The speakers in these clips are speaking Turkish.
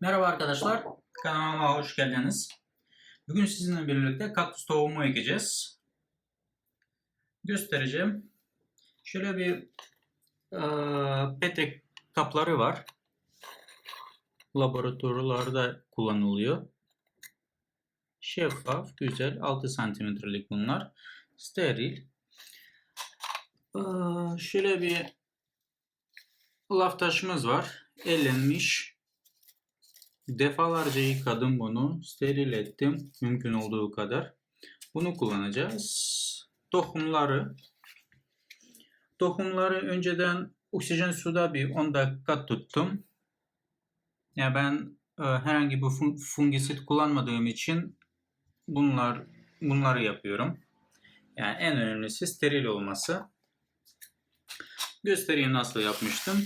Merhaba arkadaşlar, kanalıma hoş geldiniz. Bugün sizinle birlikte kaktüs tohumu ekeceğiz. Göstereceğim. Şöyle bir eee, petek kapları var. Laboratuvarlarda kullanılıyor. Şeffaf, güzel, 6 santimetrelik bunlar. Steril. Eee, şöyle bir laf taşımız var. Ellenmiş. Defalarca yıkadım bunu. Steril ettim. Mümkün olduğu kadar. Bunu kullanacağız. Tohumları. Tohumları önceden oksijen suda bir 10 dakika tuttum. Ya ben e, herhangi bir fun- fungisit kullanmadığım için bunlar bunları yapıyorum. Yani en önemlisi steril olması. Göstereyim nasıl yapmıştım.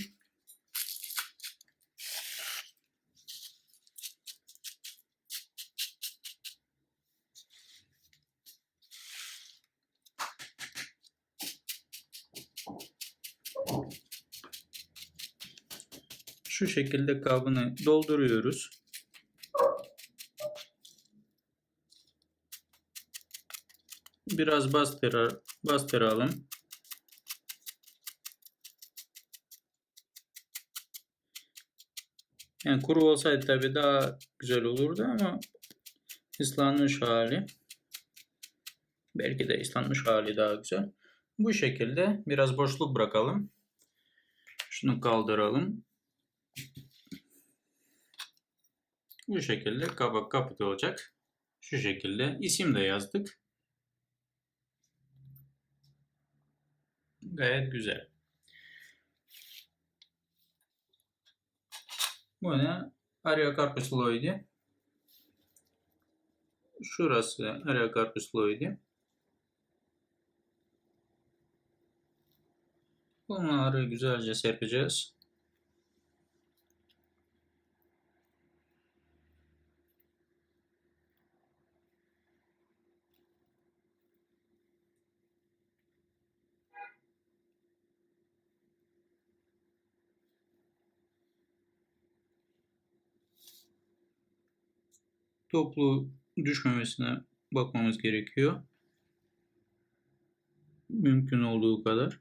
Şu şekilde kabını dolduruyoruz. Biraz bastıra, bastıralım. Yani kuru olsaydı tabii daha güzel olurdu ama ıslanmış hali. Belki de ıslanmış hali daha güzel. Bu şekilde biraz boşluk bırakalım. Şunu kaldıralım. Bu şekilde kabak kaput olacak. Şu şekilde isim de yazdık. Gayet güzel. Bu ne? Ariocarpus loidi. Şurası Ariocarpus loidi. Bunları güzelce serpeceğiz. Toplu düşmemesine bakmamız gerekiyor. Mümkün olduğu kadar.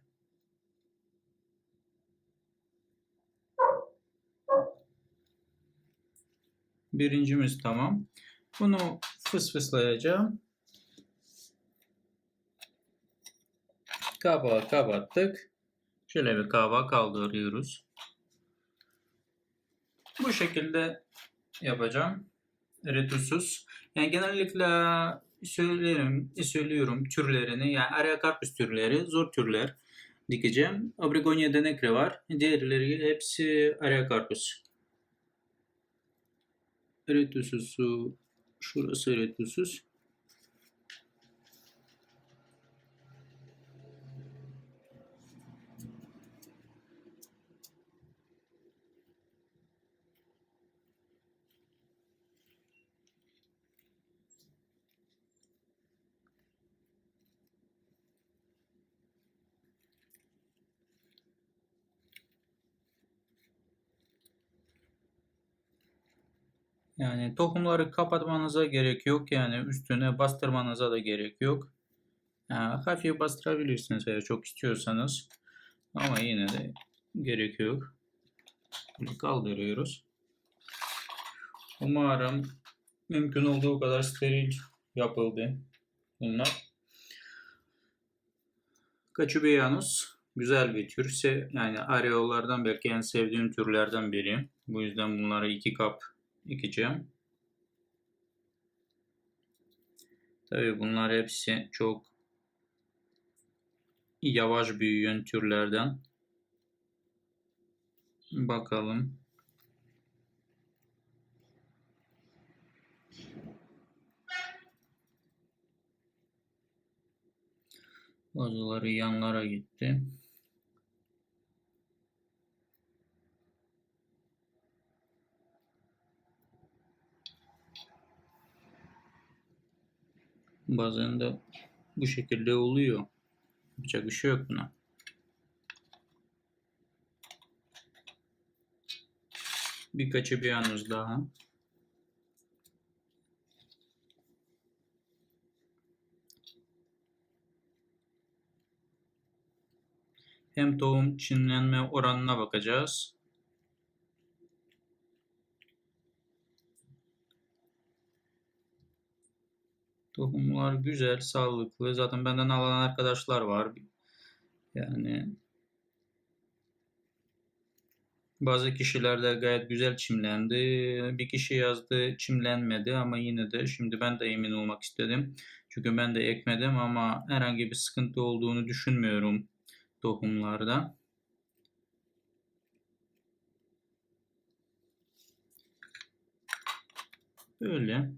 Birincimiz tamam. Bunu fısfıslayacağım. Kabağı kapattık. Şöyle bir kabağı kaldırıyoruz. Bu şekilde yapacağım. Retüsüz. Yani genellikle söylerim, söylüyorum türlerini. Yani Areocarpus türleri, zor türler dikeceğim. Abrigonia denekre var. Diğerleri hepsi Areocarpus. Retüsüz, şurası retüsüz. Yani tohumları kapatmanıza gerek yok. Yani üstüne bastırmanıza da gerek yok. Yani hafif bastırabilirsiniz eğer çok istiyorsanız. Ama yine de gerek yok. Bunu kaldırıyoruz. Umarım mümkün olduğu kadar steril yapıldı bunlar. Kaçubeyanus güzel bir tür. Yani areolardan belki en sevdiğim türlerden biri. Bu yüzden bunları iki kap ekeceğim. Tabii bunlar hepsi çok yavaş büyüyen türlerden. Bakalım. Bazıları yanlara gitti. Bazen de bu şekilde oluyor. Yapacak bir şey yok buna. Birkaçı bir henüz daha. Hem tohum çimlenme oranına bakacağız. Tohumlar güzel, sağlıklı. Zaten benden alan arkadaşlar var. Yani bazı kişiler de gayet güzel çimlendi. Bir kişi yazdı çimlenmedi ama yine de şimdi ben de emin olmak istedim. Çünkü ben de ekmedim ama herhangi bir sıkıntı olduğunu düşünmüyorum tohumlarda. Böyle.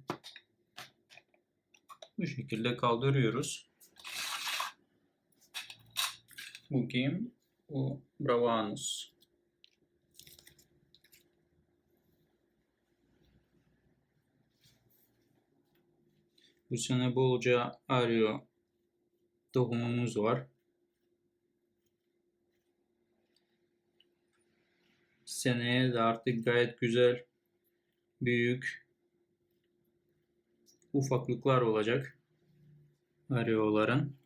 Bu şekilde kaldırıyoruz. Bu kim? Bu Bravanus. Bu sene bolca arıyor tohumumuz var. Seneye de artık gayet güzel, büyük ufaklıklar olacak arıyorların.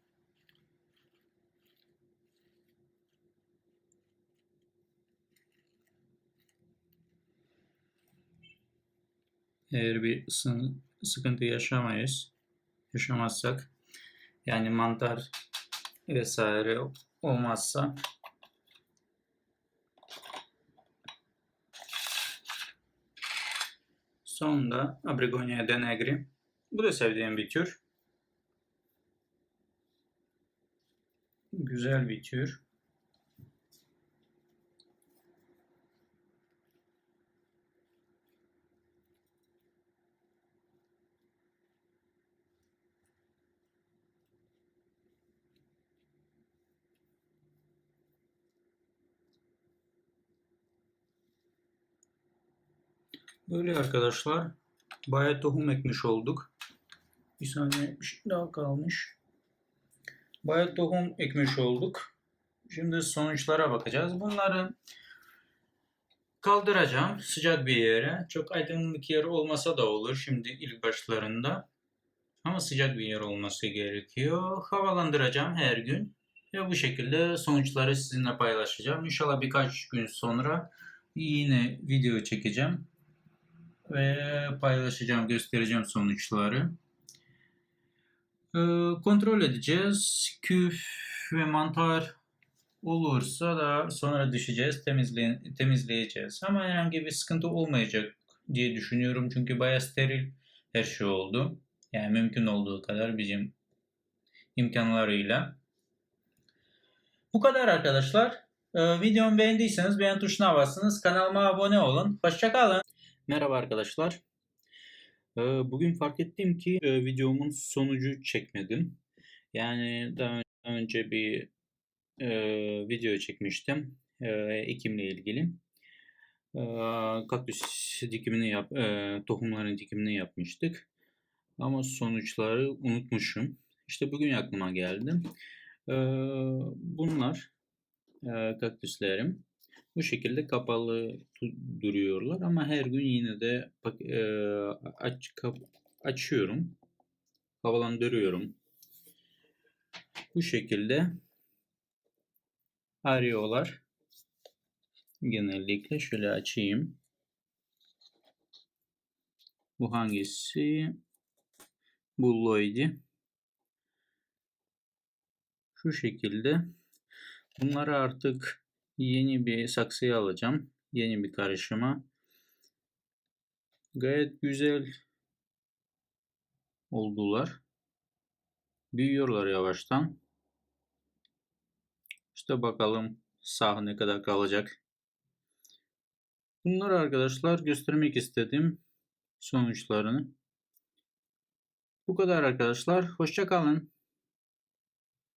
Eğer bir sıkıntı yaşamayız, yaşamazsak, yani mantar vesaire olmazsa Sonunda Abrigonia denegri. Bu da sevdiğim bir tür. Güzel bir tür. Böyle arkadaşlar. Bayağı tohum ekmiş olduk. Bir saniye şey daha kalmış. Bayağı tohum ekmiş olduk. Şimdi sonuçlara bakacağız. Bunları kaldıracağım sıcak bir yere. Çok aydınlık yer olmasa da olur şimdi ilk başlarında. Ama sıcak bir yer olması gerekiyor. Havalandıracağım her gün. Ve bu şekilde sonuçları sizinle paylaşacağım. İnşallah birkaç gün sonra yine video çekeceğim ve paylaşacağım, göstereceğim sonuçları. Ee, kontrol edeceğiz. Küf ve mantar olursa da sonra düşeceğiz, temizle temizleyeceğiz. Ama herhangi bir sıkıntı olmayacak diye düşünüyorum. Çünkü bayağı steril her şey oldu. Yani mümkün olduğu kadar bizim imkanlarıyla. Bu kadar arkadaşlar. Ee, videomu beğendiyseniz beğen tuşuna basınız. Kanalıma abone olun. Hoşçakalın. Merhaba arkadaşlar. Ee, bugün fark ettim ki e, videomun sonucu çekmedim. Yani daha önce bir e, video çekmiştim e, ekimle ilgili. Kaktüs dikimini yap, tohumların dikimini yapmıştık. Ama sonuçları unutmuşum. İşte bugün aklıma geldi. Bunlar kaktüslerim. Bu şekilde kapalı duruyorlar ama her gün yine de e, aç, kap, açıyorum. Havalandırıyorum. Bu şekilde arıyorlar. Genellikle şöyle açayım. Bu hangisi? Bu Lloyd'i. Şu şekilde. Bunları artık Yeni bir saksıya alacağım. Yeni bir karışıma. Gayet güzel oldular. Büyüyorlar yavaştan. İşte bakalım sağ ne kadar kalacak. Bunları arkadaşlar göstermek istedim sonuçlarını. Bu kadar arkadaşlar. Hoşça kalın.